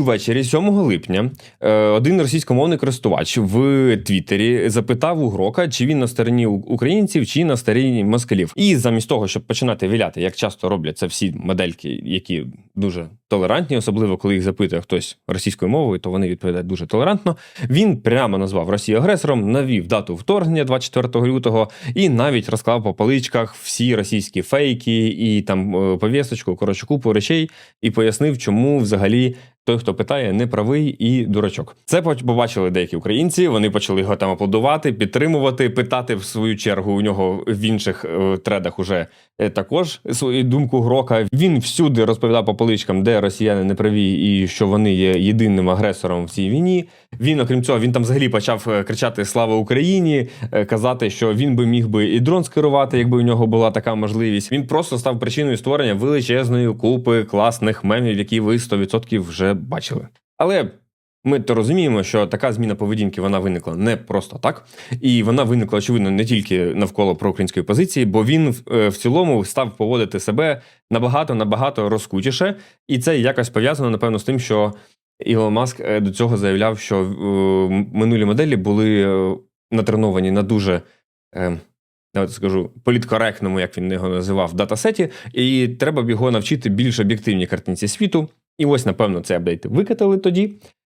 Ввечері 7 липня е, один російськомовний користувач в Твіттері запитав у Грока, чи він на стороні українців, чи на стороні москалів. І замість того, щоб починати віляти, як часто роблять це всі модельки, які дуже толерантні, особливо коли їх запитує хтось російською мовою, то вони відповідають дуже толерантно. Він прямо назвав Росію агресором, навів дату вторгнення 24 лютого і навіть розклав по поличках всі російські фейки і там е, повісточку, коротше, купу речей, і пояснив, чому взагалі той, хто питає, не правий і дурачок. Це побачили деякі українці. Вони почали його там аплодувати, підтримувати, питати в свою чергу у нього в інших е, тредах уже е, також свою думку грока. Він всюди розповідав по поличкам, де росіяни не праві, і що вони є єдиним агресором в цій війні. Він, окрім цього, він там взагалі почав е, кричати Слава Україні, казати, що він би міг би і дрон скерувати, якби у нього була така можливість. Він просто став причиною створення величезної купи класних мемів, які ви 100% вже бачили. Але ми то розуміємо, що така зміна поведінки вона виникла не просто так, і вона виникла очевидно не тільки навколо проукраїнської позиції, бо він е, в цілому став поводити себе набагато набагато розкутіше, і це якось пов'язано, напевно, з тим, що Ілон Маск е, до цього заявляв, що е, минулі моделі були натреновані на дуже. Давайте скажу політкоректному, як він його називав, датасеті, і треба б його навчити більш об'єктивній картинці світу. І ось, напевно, цей апдейт викатали тоді.